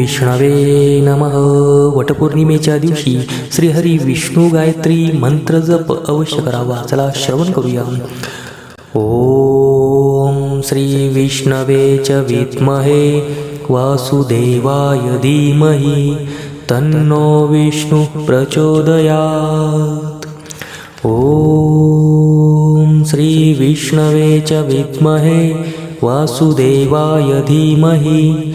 विष्णवे नमः। वटपौर्णिमेच्या दिवशी श्रीहरी विष्णू गायत्री मंत्र जप अवश्य करावा। चला श्रवण करूया। ओम श्री विष्णवे च विद्महे वासुदेवाय धीमहि तन्नो विष्णु प्रचोदयात्। ॐ श्रीविष्णवे च विद्महे वासुदेवाय धीमहि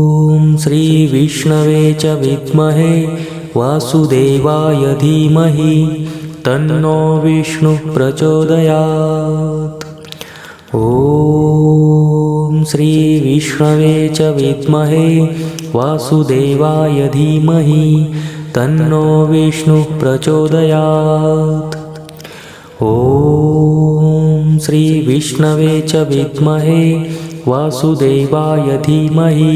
श्रीविष्णवे च विद्महे वासुदेवाय धीमहि तन्नो विष्णुः प्रचोदयात्। ॐ श्रीविष्णवे च विद्महे वासुदेवाय धीमहि तन्नो विष्णुः प्रचोदयात्। ॐ श्रीविष्णवे च विद्महे वासुदेवाय धीमहि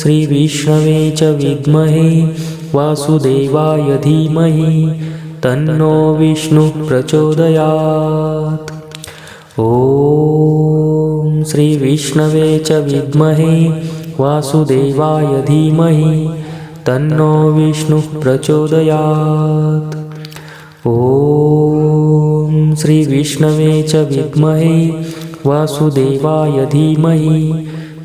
श्रीविष्णवे च विद्महे वासुदेवाय धीमहि तन्नो विष्णुः प्रचोदयात्। ॐ श्रीविष्णवे च विद्महे वासुदेवाय धीमहि तन्नो विष्णुः प्रचोदयात्। ॐ श्रीविष्णवे च विद्महे वासुदेवाय धीमहि